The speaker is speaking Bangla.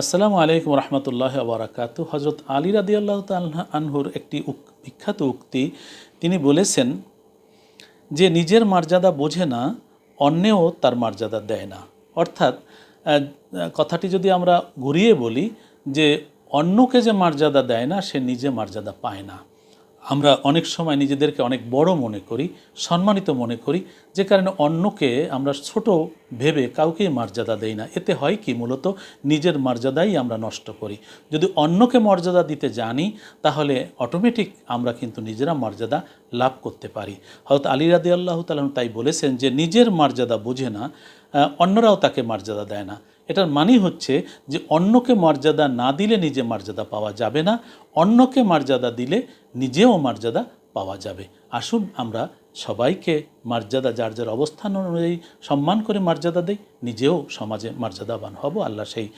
আসসালামু আলাইকুম রহমতুল্লাহ আবরাকাতু হজরত আলী রাদি আল্লাহ আনহুর একটি বিখ্যাত উক্তি, তিনি বলেছেন, যে নিজের মর্যাদা বোঝে না, অন্যেও তার মর্যাদা দেয় না। অর্থাৎ কথাটি যদি আমরা ঘুরিয়ে বলি, যে অন্যকে যে মর্যাদা দেয় না, সে নিজে মর্যাদা পায় না। আমরা অনেক সময় নিজেদেরকে অনেক বড় মনে করি, সম্মানিত মনে করি, যে কারণে অন্যকে আমরা ছোট ভেবে কাউকেই মর্যাদা দেই না। এতে হয় কি মূলত? নিজের মর্যাদাই আমরা নষ্ট করি। যদি অন্যকে মর্যাদা দিতে জানি, তাহলে অটোমেটিক আমরা কিন্তু নিজেরা মর্যাদা লাভ করতে পারি। হয়তো আলী রাদি আল্লাহ তালন তাই বলেছেন যে, নিজের মর্যাদা বোঝে না অন্যরাও তাকে মর্যাদা দেয় না। এটার মানে হচ্ছে যে, অন্যকে মর্যাদা না দিলে নিজে মর্যাদা পাওয়া যাবে না, অন্যকে মর্যাদা দিলে নিজেও মর্যাদা পাওয়া যাবে। আসুন আমরা সবাইকে মর্যাদা, যার যার অবস্থান অনুযায়ী সম্মান করে মর্যাদা দেয় নিজেও সমাজে মর্যাদাবান হব। আল্লাহ সেই